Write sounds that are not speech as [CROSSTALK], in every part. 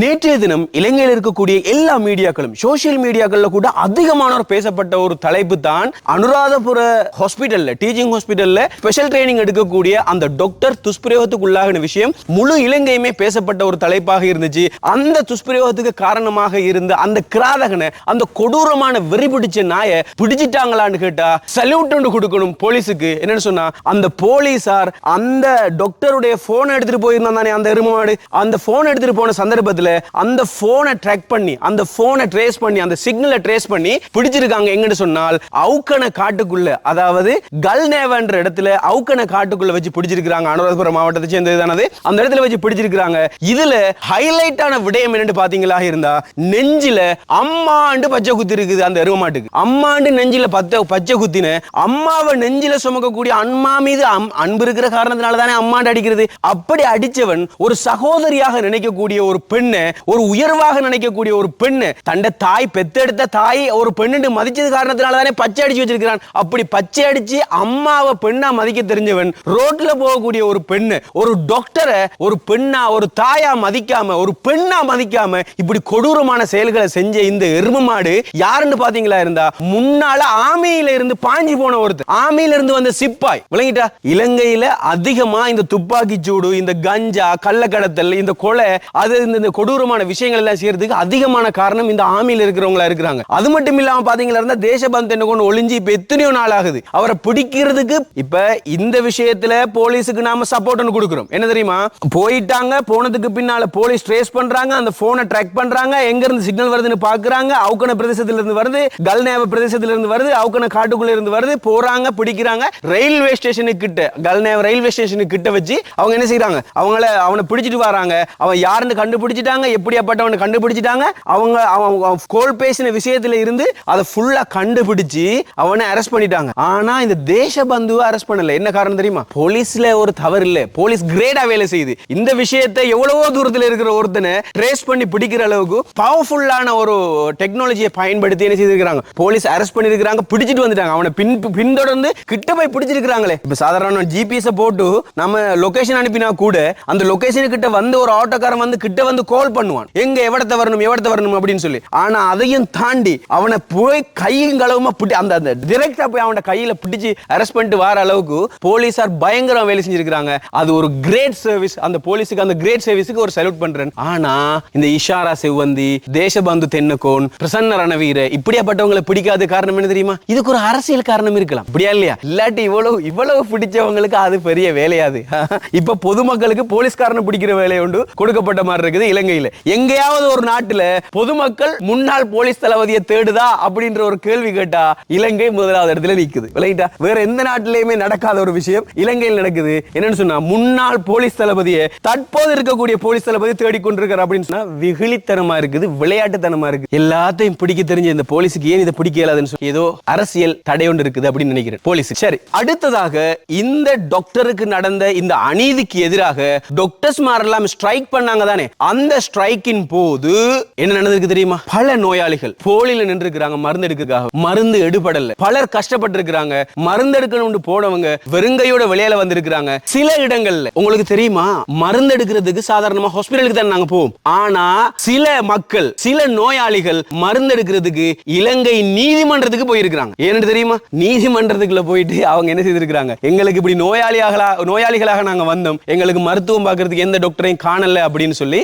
நேற்றைய தினம் இலங்கையில் இருக்கக்கூடிய எல்லா மீடியாக்களும் சோசியல் மீடியாக்கள்ல கூட அதிகமானோர் பேசப்பட்ட ஒரு தலைப்பு தான் அனுராதபுர ஹாஸ்பிட்டல்ல டீச்சிங் ஹாஸ்பிட்டல்ல ஸ்பெஷல் ட்ரைனிங் எடுக்கக்கூடிய அந்த டாக்டர் துஷ்பிரயோகத்துக்குள்ளாகின விஷயம் முழு இலங்கையுமே பேசப்பட்ட ஒரு தலைப்பாக இருந்துச்சு. அந்த துஷ்பிரயோகத்துக்கு காரணமாக இருந்த அந்த கிராதகனை அந்த கொடூரமான வெறி பிடிச்ச நாயை பிடிச்சிட்டாங்களான்னு கேட்டா சல்யூட் ஒன்று கொடுக்கணும் போலீஸுக்கு. என்னன்னு சொன்னா அந்த போலீஸார் அந்த டாக்டருடைய போன் எடுத்துட்டு போயிருந்தான் தானே அந்த எருமாடு அந்த போன் எடுத்துட்டு போன சந்தர்ப்பத்தில் நேரத்தில் அந்த போனை ட்ராக் பண்ணி அந்த போனை ட்ரேஸ் பண்ணி அந்த சிக்னலை ட்ரேஸ் பண்ணி பிடிச்சிருக்காங்க எங்கன்னு சொன்னால் அவுக்கன காட்டுக்குள்ள அதாவது கல்நேவன்ற இடத்துல அவுக்கன காட்டுக்குள்ள வச்சு பிடிச்சிருக்காங்க அனுராதபுரம் மாவட்டத்தை சேர்ந்ததானது அந்த இடத்துல வச்சு பிடிச்சிருக்காங்க இதுல ஹைலைட்டான விடயம் என்னன்னு பாத்தீங்களா? இருந்தா நெஞ்சில அம்மாண்டு பச்சை குத்தி இருக்குது அந்த எரும மாட்டுக்கு அம்மாண்டு நெஞ்சில பத்த பச்சை குத்தின அம்மாவை நெஞ்சில சுமக்கக்கூடிய அம்மா மீது அன்பு இருக்கிற காரணத்தினால தானே அம்மாண்டு அடிக்கிறது? அப்படி அடிச்சவன் ஒரு சகோதரியாக நினைக்கக்கூடிய ஒரு பெண் பெண்ணு ஒரு உயர்வாக நினைக்கக்கூடிய ஒரு பெண்ணு தண்ட தாய் பெத்தெடுத்த தாய் ஒரு பெண்ணு மதிச்சது காரணத்தினால தானே பச்சை அடிச்சு வச்சிருக்கிறான். அப்படி பச்சை அடிச்சு அம்மாவை பெண்ணா மதிக்க தெரிஞ்சவன் ரோட்ல போகக்கூடிய ஒரு பெண்ணு ஒரு டாக்டரை ஒரு பெண்ணா ஒரு தாயா மதிக்காம ஒரு பெண்ணா மதிக்காம இப்படி கொடூரமான செயல்களை செஞ்ச இந்த எரும மாடு யாருன்னு பாத்தீங்களா இருந்தா முன்னால ஆமையில இருந்து பாஞ்சி போன ஒருத்தர் ஆமையில இருந்து வந்த சிப்பாய். விளங்கிட்டா? இலங்கையில அதிகமா இந்த துப்பாக்கி சூடு இந்த கஞ்சா கள்ளக்கடத்தல் இந்த கொலை அது இந்த கொடூரமான விஷயங்கள் எல்லாம் செய்யறதுக்கு அதிகமான காரணம் இந்த ஆமியில் இருக்கிறவங்களா இருக்கிறாங்க. அது மட்டும் இல்லாம பாத்தீங்களா இருந்தா தேசபந்த் என்ன கொண்டு ஒளிஞ்சு இப்ப எத்தனையோ நாள் ஆகுது அவரை பிடிக்கிறதுக்கு இப்ப இந்த விஷயத்துல போலீஸுக்கு நாம சப்போர்ட் கொடுக்கிறோம். என்ன தெரியுமா? போயிட்டாங்க போனதுக்கு பின்னால போலீஸ் ட்ரேஸ் பண்றாங்க அந்த போனை ட்ராக் பண்றாங்க எங்க இருந்து சிக்னல் வருதுன்னு பாக்குறாங்க அவுக்கன பிரதேசத்துல இருந்து வருது கல்நேவ பிரதேசத்துல இருந்து வருது அவுக்கன காட்டுக்குள்ள இருந்து வருது போறாங்க பிடிக்கிறாங்க. ரயில்வே ஸ்டேஷனுக்கு கிட்ட கல்நேவ ரயில்வே ஸ்டேஷனுக்கு கிட்ட வச்சு அவங்க என்ன செய்யறாங்க அவங்கள அவனை பிடிச்சிட்டு வராங்க. அவன் யாருன்னு கண்டுபிடிச்சிட்டாங்க எப்படியாப்பட்டவனை கண்டுபிடிச்சிட்டாங்க அவங்க அவன் கோல் பேசின விஷயத்துல இருந்து அதை ஃபுல்லா கண்டுபிடிச்சு அவனை அரெஸ்ட் பண்ணிட்டாங்க. ஆனா இந்த தேசபந்துவை அரெஸ்ட் பண்ணல. என்ன காரணம் தெரியுமா? போலீஸ்ல ஒரு தவறு இல்ல. போலீஸ் கிரேடா வேலை செய்யுது. இந்த விஷயத்தை எவ்வளவோ தூரத்துல இருக்கிற ஒருத்தனை ட்ரேஸ் பண்ணி பிடிக்கிற அளவுக்கு பவர்ஃபுல்லான ஒரு டெக்னாலஜியை பயன்படுத்தி என்ன செய்திருக்கிறாங்க? போலீஸ் அரெஸ்ட் பண்ணிருக்கிறாங்க பிடிச்சிட்டு வந்துட்டாங்க. அவனை பின் பின்தொடர்ந்து கிட்ட போய் பிடிச்சிருக்காங்களே இப்ப சாதாரண ஜிபிஎஸ் போட்டு நம்ம லொகேஷன் அனுப்பினா கூட அந்த லொகேஷன் கிட்ட வந்து ஒரு ஆட்டோக்காரன் வந்து கிட்ட வந்து கால் பண்ணுவான். எங்க எவடத்தை வரணும் எவடத்தை வரணும் அப்படின்னு சொல்லி. ஆனா அதையும் தாண்டி அவனை போய் கையும் களவுமா பிடி அந்த அந்த டிரெக்டா போய் அவன கையில பிடிச்சு அரெஸ்ட் பண்ணிட்டு வர அளவுக்கு போலீசார் பயங்கரம் வேலை செஞ்சிருக்காங்க அது ஒரு கிரேட் சர்வீஸ் அந்த போலீஸுக்கு அந்த கிரேட் சர்வீஸுக்கு ஒரு சல்யூட் பண்றேன். ஆனா இந்த இஷாரா செவ்வந்தி தேசபந்து தென்னகோன் பிரசன்ன ரணவீர இப்படியாப்பட்டவங்களை பிடிக்காத காரணம் என்ன தெரியுமா? இதுக்கு ஒரு அரசியல் காரணம் இருக்கலாம். இப்படியா இல்லையா? இல்லாட்டி இவ்வளவு இவ்வளவு பிடிச்சவங்களுக்கு அது பெரிய வேலையாது. [LAUGHS] இப்ப பொதுமக்களுக்கு போலீஸ்காரனை பிடிக்கிற வேலையை உண்டு கொடுக்கப்பட்ட மாதிரி இருக்குது இலங்கையில். எங்கேயாவது ஒரு நாட்டில் பொதுமக்கள் முன்னாள் போலீஸ் தளபதியை தேடுதா அப்படின்ற ஒரு கேள்வி கேட்டா இலங்கை முதலாவது இடத்துல நிற்குது விளையிட்டா வேற எந்த நாட்டிலையுமே நடக்காத ஒரு விஷயம் இலங்கையில் நடக்குது. என்னன்னு சொன்னா முன்னாள் போலீஸ் தளபதியை தற்போது இருக்கக்கூடிய போலீஸ் தளபதி தேடிக்கொண்டிருக்கார் அப்படின்னு சொன்னா வெகுளித்தனமா இருக்குது விளையாட்டுத்தனமா இருக்கு எல்லாத்தையும் பிடிக்க தெரிஞ்ச இந்த போலீஸுக்கு ஏன் இதை பிடிக்க இயலாதுன்னு சொல்லி ஏதோ அரசியல் தடை ஒன்று இருக்குது அப்படின்னு நினைக்கிறேன் போலீஸ் சரி அடுத்ததாக இந்த டாக்டருக்கு நடந்த இந்த அநீதிக்கு எதிராக டாக்டர்ஸ் மாரெல்லாம் ஸ்ட்ரைக் பண்ணாங்க தானே. அந்த ஸ்ட்ரைக்கின் போது என்ன நடந்திருக்கு தெரியுமா? பல நோயாளிகள் போலியில நின்று இருக்காங்க மருந்து எடுக்கிறதுக்காக. மருந்து எடுபடல. பலர் கஷ்டப்பட்டு இருக்கிறாங்க மருந்து எடுக்கணும்னு போனவங்க வெறுங்கையோட விளையாட வந்திருக்கிறாங்க. சில இடங்கள்ல. உங்களுக்கு தெரியுமா? மருந்து எடுக்கிறதுக்கு சாதாரணமா ஹாஸ்பிட்டலுக்கு தான் நாங்க போவோம். ஆனா சில மக்கள் சில நோயாளிகள் மருந்து எடுக்கிறதுக்கு இலங்கை நீதிமன்றத்துக்கு போயிருக்கிறாங்க. ஏன்னு தெரியுமா? நீதிமன்றத்துக்குள்ள போயிட்டு அவங்க என்ன செய்திருக்கிறாங்க? எங்களுக்கு இப்படி நோயாளியாக நோயாளிகளாக நாங்க வந்தோம். எங்களுக்கு மருத்துவம் பார்க்கறதுக்கு எந்த டாக்டரையும் காணல அப்படின்னு சொல்லி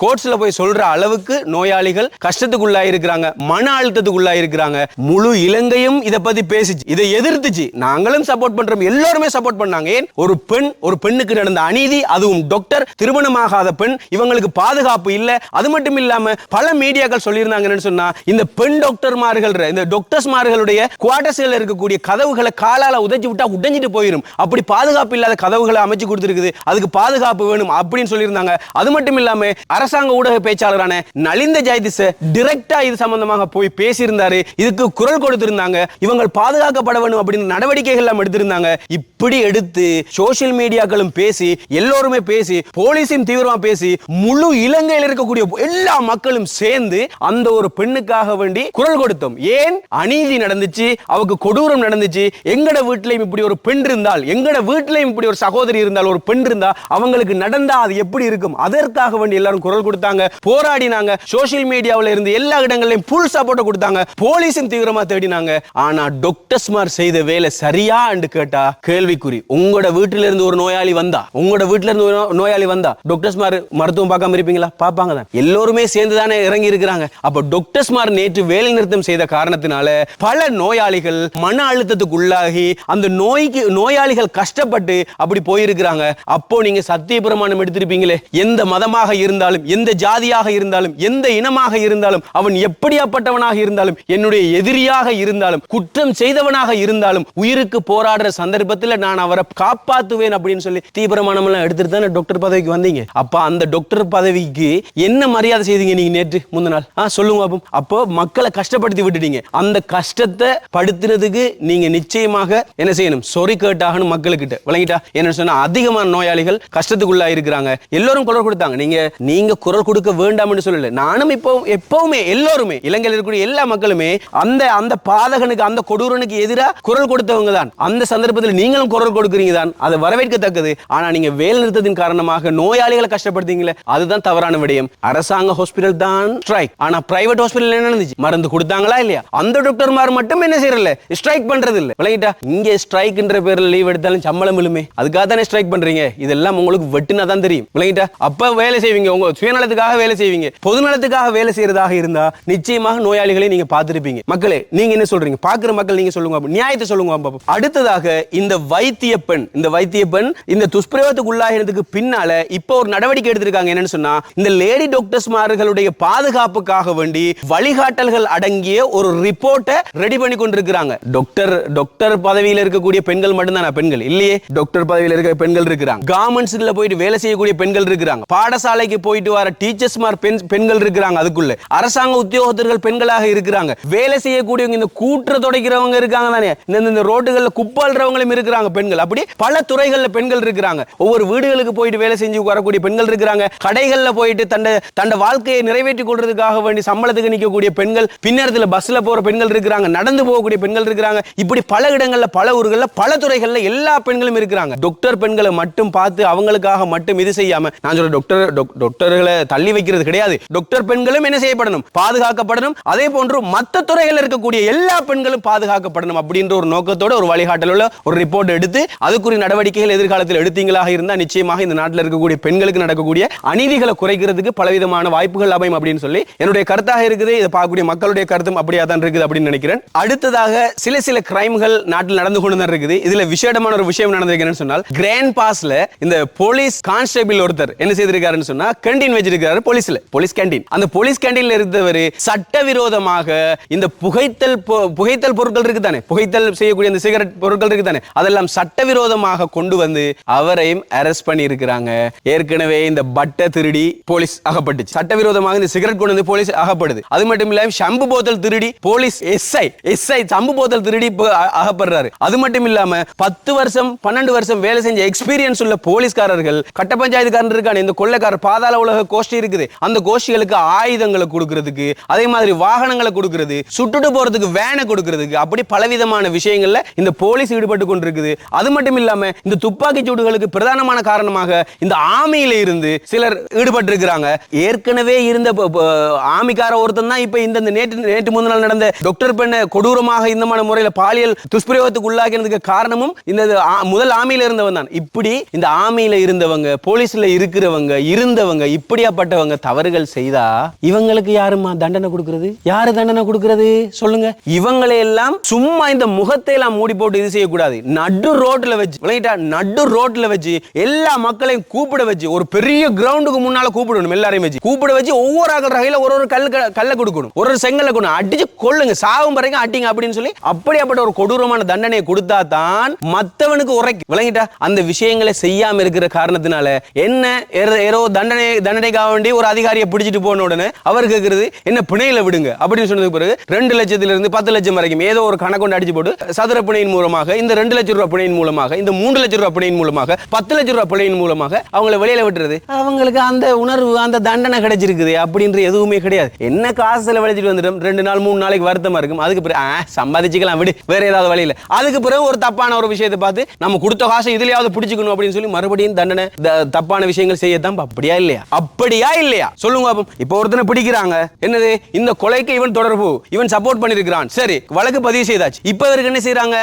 கோர்ட்ஸில் போய் சொல்ற அளவுக்கு நோயாளிகள் கஷ்டத்துக்குள்ளா இருக்கிறாங்க மன அழுத்தத்துக்குள்ளா இருக்கிறாங்க. முழு இலங்கையும் இத பத்தி பேசிச்சு. இதை எதிர்த்துச்சு. நாங்களும் சப்போர்ட் பண்ணுறோம் எல்லாருமே சப்போர்ட் பண்ணாங்க. ஏன்? ஒரு பெண் ஒரு பெண்ணுக்கு நடந்த அநீதி அதுவும் டாக்டர் திருமணமாகாத பெண் இவங்களுக்கு பாதுகாப்பு இல்ல. அது மட்டும் இல்லாமல் பல மீடியாக்கள் சொல்லியிருந்தாங்கன்னு சொன்னா இந்த பெண் டாக்டர்மார்கள் இந்த டாக்டர்ஸ்மார்களுடைய குவார்டர்ஸ்ல இருக்கக்கூடிய கதவுகளை காலால உதைச்சி விட்டா உடைஞ்சிட்டு போயிடும் அப்படி பாதுகாப்பு இல்லாத கதவுகளை அமைச்சு கொடுத்துருக்குது. அதுக்கு பாதுகாப்பு வேணும் அப்படின்னு சொல்லியிருந்தாங்க. அது மட்டும் இல்லாமல் அரசாங்க ஊடக பேச்சாளரான நலிந்த ஜெயதிஸ் டிரெக்டா இது சம்பந்தமாக போய் பேசியிருந்தாரு. இதுக்கு குரல் கொடுத்திருந்தாங்க. இவங்க பாதுகாக்கப்பட வேண்டும் அப்படின்னு நடவடிக்கைகள் எல்லாம் எடுத்திருந்தாங்க. இப்படி எடுத்து சோசியல் மீடியாக்களும் பேசி எல்லோருமே பேசி போலீஸும் தீவிரமா பேசி முழு இலங்கையில் இருக்கக்கூடிய எல்லா மக்களும் சேர்ந்து அந்த ஒரு பெண்ணுக்காக வேண்டி குரல் கொடுத்தோம். ஏன்? அநீதி நடந்துச்சு அவருக்கு கொடூரம் நடந்துச்சு. எங்கட வீட்டிலையும் இப்படி ஒரு பெண் இருந்தால் எங்கட வீட்டிலையும் இப்படி ஒரு சகோதரி இருந்தால் ஒரு பெண் இருந்தால் அவங்களுக்கு நடந்தா அது எப்படி இருக்கும்? அதற்காக வேண்டி எல்லாரும் குரல் கொடுத்தாங்க போராடினாங்க. சோசியல் மீடியாவுல இருந்து எல்லா இடங்களையும் புல் சப்போர்ட் கொடுத்தாங்க. போலீஸும் தீவிரமா தேடினாங்க. ஆனா டாக்டர்ஸ்மார் செய்த வேலை சரியா என்று கேட்டா கேள்விக்குறி. உங்களோட வீட்டில இருந்து ஒரு நோயாளி வந்தா உங்களோட வீட்டில இருந்து ஒரு நோயாளி வந்தா டாக்டர்ஸ்மார் மருத்துவம் பார்க்காம இருப்பீங்களா? பார்ப்பாங்க தான். எல்லோருமே சேர்ந்து தானே இறங்கி இருக்கிறாங்க. அப்ப டாக்டர்ஸ்மார் நேற்று வேலை நிறுத்தம் செய்த காரணத்தினால பல நோயாளிகள் மன அழுத்தத்துக்கு உள்ளாகி அந்த நோய்க்கு நோயாளிகள் கஷ்டப்பட்டு அப்படி போயிருக்கிறாங்க. அப்போ நீங்க சத்திய பிரமாணம் எடுத்திருப்பீங்களே எந்த மதமாக இருந்தாலும் எந்த ஜாதியாக இருந்தாலும் எந்த இனமாக இருந்தாலும் அவன் எப்படியாப்பட்டவனாக இருந்தாலும் என்னுடைய எதிரியாக இருந்தாலும் குற்றம் செய்தவனாக இருந்தாலும் உயிருக்கு போராடுற சந்தர்ப்பத்தில் நான் அவரை காப்பாத்துவேன் அப்படின்னு சொல்லி தீவிரமானம் எல்லாம் எடுத்துட்டு தானே டாக்டர் பதவிக்கு வந்தீங்க. அப்ப அந்த டாக்டர் பதவிக்கு என்ன மரியாதை செய்தீங்க நீங்க நேற்று முந்தின நாள்? ஆ சொல்லுங்க பாப்போம் அப்போ மக்களை கஷ்டப்படுத்தி விட்டுட்டீங்க. அந்த கஷ்டத்தை படுத்துறதுக்கு நீங்க நிச்சயமாக என்ன செய்யணும்? சொறி கேட்டாகணும் மக்களுக்கிட்ட விளங்கிட்டா? என்ன சொன்னா அதிகமான நோயாளிகள் கஷ்டத்துக்குள்ளா இருக்கிறாங்க எல்லோரும் குரல் கொடுத்தாங்க. நீங்க நீ நீங்க குரல் கொடுக்க வேண்டாம் என்று சொல்லல. நானும் இப்போ எப்பவுமே எல்லோருமே இலங்கையில் இருக்கக்கூடிய எல்லா மக்களுமே அந்த அந்த பாதகனுக்கு அந்த கொடூரனுக்கு எதிராக குரல் கொடுத்தவங்க தான். அந்த சந்தர்ப்பத்தில் நீங்களும் குரல் கொடுக்குறீங்க தான். அது வரவேற்கத்தக்கது. ஆனா நீங்க வேலை நிறுத்தத்தின் காரணமாக நோயாளிகளை கஷ்டப்படுத்தீங்களே அதுதான் தவறான விடயம். அரசாங்க ஹாஸ்பிடல் தான் ஸ்ட்ரைக் ஆனா பிரைவேட் ஹாஸ்பிடல் என்ன நடந்துச்சு? மருந்து கொடுத்தாங்களா இல்லையா? அந்த டாக்டர்மார் மட்டும் என்ன செய்யறல ஸ்ட்ரைக் பண்றது இல்ல விளங்கிட்டா? இங்க ஸ்ட்ரைக்ன்ற பேர்ல லீவ் எடுத்தாலும் சம்பளம் இல்லுமே அதுக்காக தானே ஸ்ட்ரைக் பண்றீங்க? இதெல்லாம் உங்களுக்கு வெட்டுனா தான் தெரியும். விளங்கிட்டா? அப்ப வேலை செய்வீங்க. உங்க சுயநலத்துக்காக வேலை செய்வீங்க. பொதுநலத்துக்காக வேலை செய்யறதாக இருந்தா நிச்சயமாக நோயாளிகளை நீங்க பார்த்துருப்பீங்க. மக்களே நீங்க என்ன சொல்றீங்க? பாக்குற மக்கள் நீங்க சொல்லுங்க நியாயத்தை சொல்லுங்க அடுத்ததாக இந்த வைத்திய பெண் இந்த வைத்திய பெண் இந்த துஷ்பிரயோகத்துக்கு உள்ளாகிறதுக்கு பின்னால இப்போ ஒரு நடவடிக்கை எடுத்திருக்காங்க. என்னன்னு சொன்னா இந்த லேடி டாக்டர்ஸ் மார்களுடைய பாதுகாப்புக்காக வேண்டி வழிகாட்டல்கள் அடங்கிய ஒரு ரிப்போர்ட்டை ரெடி பண்ணி கொண்டிருக்கிறாங்க. டாக்டர் டாக்டர் பதவியில் இருக்கக்கூடிய பெண்கள் மட்டும்தானா? பெண்கள். இல்லையே டாக்டர் பதவியில் இருக்கிற பெண்கள் இருக்கிறாங்க. கார்மெண்ட்ஸ்ல போயிட்டு வேலை செய்யக்கூடிய பெண்கள் இருக்கிறாங்க. பாடசாலைக்கு போய் போயிட்டு வர டீச்சர்ஸ் மார் பெண் பெண்கள் இருக்கிறாங்க அதுக்குள்ள. அரசாங்க உத்தியோகத்தர்கள் பெண்களாக இருக்கிறாங்க. வேலை செய்யக்கூடியவங்க இந்த கூட்டுற தொடக்கிறவங்க இருக்காங்க தானே. இந்த இந்த ரோட்டுகள்ல இருக்கிறாங்க பெண்கள். அப்படி பல துறைகளில் பெண்கள் இருக்கிறாங்க. ஒவ்வொரு வீடுகளுக்கு போயிட்டு வேலை செஞ்சு வரக்கூடிய பெண்கள் இருக்கிறாங்க. கடைகளில் போயிட்டு தண்ட தண்ட வாழ்க்கையை நிறைவேற்றி கொள்றதுக்காக வேண்டி சம்பளத்துக்கு நிற்கக்கூடிய பெண்கள் பின்னரத்தில் பஸ்ல போற பெண்கள் இருக்கிறாங்க. நடந்து போகக்கூடிய பெண்கள் இருக்கிறாங்க. இப்படி பல இடங்களில் பல ஊர்களில் பல துறைகளில் எல்லா பெண்களும் இருக்கிறாங்க. டாக்டர் பெண்களை மட்டும் பார்த்து அவங்களுக்காக மட்டும் இது செய்யாம நான் சொல்ற டாக்டர் டாக்டர் டாக்டர்களை தள்ளி வைக்கிறது கிடையாது. டாக்டர் பெண்களும் என்ன செய்யப்படணும்? பாதுகாக்கப்படணும். அதே போன்று மற்ற துறைகளில் இருக்கக்கூடிய எல்லா பெண்களும் பாதுகாக்கப்படணும் அப்படின்ற ஒரு நோக்கத்தோட ஒரு வழிகாட்டல் உள்ள ஒரு ரிப்போர்ட் எடுத்து அதுக்குரிய நடவடிக்கைகள் எதிர்காலத்தில் எடுத்தீங்களாக இருந்தால் நிச்சயமாக இந்த நாட்டில் இருக்கக்கூடிய பெண்களுக்கு நடக்கக்கூடிய அநீதிகளை குறைக்கிறதுக்கு பலவிதமான வாய்ப்புகள் அமையும் அப்படின்னு சொல்லி என்னுடைய கருத்தாக இருக்குது. இதை பார்க்கக்கூடிய மக்களுடைய கருத்தும் அப்படியா தான் இருக்குது அப்படின்னு நினைக்கிறேன். அடுத்ததாக சில சில கிரைம்கள் நாட்டில் நடந்து கொண்டு தான் இருக்குது. இதுல விசேடமான ஒரு விஷயம் நடந்திருக்கிறேன்னு சொன்னால் கிராண்ட் பாஸ்ல இந்த போலீஸ் கான்ஸ்டபிள் ஒருத்தர் என்ன செய்திருக்காருன்னு சொன்னா கேண்டீன் வச்சிருக்கிறாரு போலீஸ்ல. போலீஸ் கேண்டீன் அந்த போலீஸ் கேண்டீன்ல இருந்தவர் சட்டவிரோதமாக இந்த புகைத்தல் புகைத்தல் பொருட்கள் இருக்கு தானே புகைத்தல் செய்யக்கூடிய அந்த சிகரெட் பொருட்கள் இருக்கு தானே அதெல்லாம் சட்டவிரோதமாக கொண்டு வந்து அவரையும் அரெஸ்ட் பண்ணி இருக்கிறாங்க ஏற்கனவே இந்த பட்டை திருடி போலீஸ் அகப்பட்டுச்சு. சட்டவிரோதமாக இந்த சிகரெட் கொண்டு வந்து போலீஸ் அகப்படுது. அது மட்டும் இல்லாம ஷம்பு போத்தல் திருடி போலீஸ் எஸ்ஐ எஸ்ஐ சம்பு போத்தல் திருடி அகப்படுறாரு. அது மட்டும் இல்லாம பத்து வருஷம் பன்னெண்டு வருஷம் வேலை செஞ்ச எக்ஸ்பீரியன்ஸ் உள்ள போலீஸ்காரர்கள் கட்ட பஞ்சாயத்துக்காரன் இருக்கான இந்த கொள்ளைக்காரர் பாதாள உலக கோஷ்டி இருக்குது. அந்த கோஷ்டிகளுக்கு ஆயுதங்களை கொடுக்கறதுக்கு அதே மாதிரி வாகனங்களை கொடுக்கிறது சுட்டுட்டு போறதுக்கு வேனை கொடுக்கறதுக்கு அப்படி பலவிதமான விஷயங்கள்ல இந்த போலீஸ் ஈடுபட்டு கொண்டிருக்குது. அது மட்டும் இல்லாம இந்த துப்பாக்கி சூடுகளுக்கு பிரதானமான காரணமாக இந்த ஆமையில இருந்து சிலர் ஈடுபட்டு இருக்கிறாங்க ஏற்கனவே இருந்த ஆமிக்கார ஒருத்தன் தான் இப்ப இந்த நேற்று நேற்று முந்தின நாள் நடந்த டாக்டர் பெண்ணை கொடூரமாக இந்த மாதிரி முறையில் பாலியல் துஷ்பிரயோகத்துக்கு உள்ளாக்கினதுக்கு காரணமும் இந்த முதல் ஆமையில இருந்தவன் தான். இப்படி இந்த ஆமையில இருந்தவங்க போலீஸ்ல இருக்கிறவங்க இருந்தவங்க இப்படியாப்பட்டவங்க தவறுகள் செய்தா இவங்களுக்கு யாருமா தண்டனை கொடுக்கறது? யாரு தண்டனை கொடுக்கறது? சொல்லுங்க. இவங்களை எல்லாம் சும்மா இந்த முகத்தை எல்லாம் மூடி போட்டு இது செய்யக்கூடாது. நடு ரோட்ல வச்சு விளங்கிட்டா நடு ரோட்ல வச்சு எல்லா மக்களையும் கூப்பிட வச்சு ஒரு பெரிய கிரவுண்டுக்கு முன்னால கூப்பிடணும் எல்லாரையும் வச்சு. கூப்பிட வச்சு ஒவ்வொரு ஆக்கள் ரகையில ஒரு ஒரு கல் கல்ல கொடுக்கணும். ஒரு ஒரு செங்கல்ல கொடுக்கணும். அடிச்சு கொள்ளுங்க. சாகும் வரைக்கும் அட்டிங்க அப்படின்னு சொல்லி அப்படியாப்பட்ட ஒரு கொடூரமான தண்டனையை கொடுத்தா தான் மத்தவனுக்கு உரைக்கும். விளங்கிட்டா? அந்த விஷயங்களை செய்யாம இருக்கிற காரணத்தினால என்ன? ஏதோ தண்டனை தண்டனைக்காக வேண்டி ஒரு அதிகாரியை பிடிச்சிட்டு போன உடனே அவர் கேட்கறது என்ன பிணையில விடுங்க. அப்படின்னு சொன்னதுக்கு பிறகு ரெண்டு லட்சத்துல இருந்து பத்து லட்சம் வரைக்கும் ஏதோ ஒரு கணக்கொண்டு அடிச்சு போட்டு சதுர பிணையின் மூலமாக இந்த ரெண்டு லட்சம் ரூபாய் பிணையின் மூலமாக இந்த மூன்று லட்சம் ரூபாய் பிணையின் மூலமாக பத்து லட்சம் ரூபாய் பிணையின் மூலமாக அவங்களை வெளியில விட்டுறது. அவங்களுக்கு அந்த உணர்வு அந்த தண்டனை கிடைச்சிருக்குது அப்படின்ற எதுவுமே கிடையாது. என்ன காசு செலவழிச்சிட்டு வந்துட்டோம் ரெண்டு நாள் மூணு நாளைக்கு வருத்தமா இருக்கும். அதுக்கு பிறகு ஆ, சம்பாதிச்சுக்கலாம் விடு வேற ஏதாவது வழியில அதுக்கு பிறகு ஒரு தப்பான ஒரு விஷயத்தை பார்த்து நம்ம கொடுத்த காசை இதுலயாவது பிடிச்சிக்கணும் அப்படின்னு சொல்லி மறுபடியும் தண்டனை தப்பான விஷயங்கள் செய்யத்தான் அப்படியா இல்லையா? அப்படியா இல்லையா? சொல்லுங்க பாப்போம் இப்போ ஒருத்தனை பிடிக்கிறாங்க. என்னது? இந்த கொலைக்கு இவன் தொடர்பு. இவன் சப்போர்ட் பண்ணிருக்கிறான். சரி வழக்கு பதிவு செய்தாச்சு. இப்போ இவருக்கு என்ன செய்றாங்க?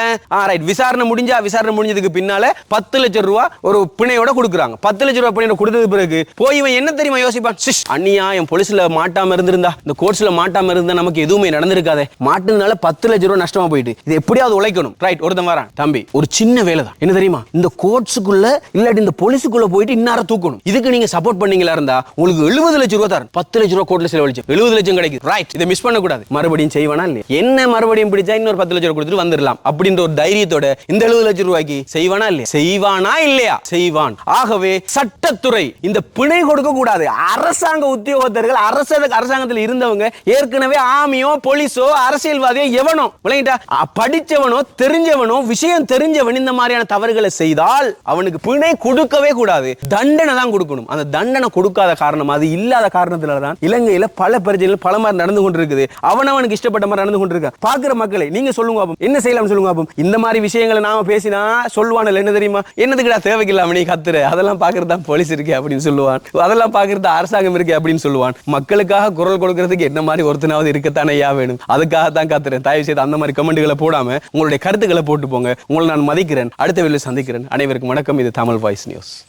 ரைட் விசாரணை முடிஞ்சா விசாரணை முடிஞ்சதுக்கு பின்னால பத்து லட்சம் ரூபா ஒரு பிணையோட கொடுக்குறாங்க. பத்து லட்சம் ரூபா பிணையோட கொடுத்தது பிறகு போய் இவன் என்ன தெரியுமா யோசிப்பான்? சிஷ் அநியாயம். போலீஸ்ல மாட்டாம இருந்திருந்தா இந்த கோர்ட்ஸ்ல மாட்டாம இருந்தா நமக்கு எதுவுமே நடந்திருக்காதே. மாட்டுனால பத்து லட்சம் ரூபா நஷ்டமா போயிட்டு. இது எப்படியாவது உழைக்கணும். ரைட் ஒருத்தன் வரான். தம்பி ஒரு சின்ன வேலை தான் என்ன தெரியுமா? இந்த கோர்ட்ஸுக்குள்ள இல்லாட்டி இந்த போலீஸுக்குள்ள போயிட்டு இன்னார தூக்கணும். இதுக்கு நீங்க சப்போர்ட் பண்ணீங்களா? இருந்தா உங்களுக்கு எழுபது லட்சம் ரூபா தரேன். பத்து லட்சம் ரூபா கோட்ல செலவழிச்சு. எழுபது லட்சம் கிடைக்கும் ரைட் இதை மிஸ் பண்ணக்கூடாது. மறுபடியும் செய்வானா இல்லையா? என்ன மறுபடியும் பிடிச்சா இன்னொரு பத்து லட்சம் ரூபா கொடுத்துட்டு வந்துடலாம். அப்படின்ற ஒரு தைரியத்தோட இந்த எழுபது லட்சம் ரூபாய்க்கு செய்வானா இல்லையா? செய்வானா இல்லையா? செய்வான். ஆகவே சட்டத்துறை இந்த பிணை கொடுக்க கூடாது. அரசாங்க உத்தியோகத்தர்கள் அரச அரசாங்கத்தில் இருந்தவங்க ஏற்கனவே ஆமியோ போலீஸோ அரசியல்வாதியோ எவனோ விளங்கிட்டா? படிச்சவனோ தெரிஞ்சவனோ விஷயம் தெரிஞ்சவன் இந்த மாதிரியான தவறுகளை செய்தால் அவனுக்கு பிணை கொடுக்கவே கூடாது. தண்டனை தான் கொடுக்கணும். அந்த தண்டனை கொடுக்காத காரணம் அது இல்லாத காரணத்தினால தான் இலங்கையில பல பிரச்சனைகள் பல மாதிரி நடந்து கொண்டிருக்குது. அவனவனுக்கு இஷ்டப்பட்ட மாதிரி நடந்து கொண்டிருக்கான். பாக்குற மக்களை நீங்க சொல்லுங்க பாப்போம். என்ன செய்யலாம் சொல்லுங்க பாப்போம். இந்த மாதிரி விஷயங்களை நாம பேசினா சொல்லுவானல என்ன தெரியுமா? என்னதுக்குடா தேவைக்கில்லாம நீ கத்துற? அதெல்லாம் பாக்குறது தான் போலீஸ் இருக்கு அப்படின்னு சொல்லுவான். அதெல்லாம் பாக்குறது அரசாங்கம் இருக்கு அப்படின்னு சொல்லுவான். மக்களுக்காக குரல் கொடுக்கறதுக்கு என்ன மாதிரி ஒருத்தனாவது இருக்கத்தானே யா வேணும்? அதுக்காக தான் கத்துறேன். தயவு செய்து அந்த மாதிரி கமெண்ட்களை போடாம உங்களுடைய கருத்துக்களை போட்டு போங்க. உங்களை நான் மதிக்கிறேன். அடுத்த வெளியில் சந்திக்கிறேன். அனைவருக்கும் வணக்கம். இது தமிழ் வாய்ஸ் நியூஸ்.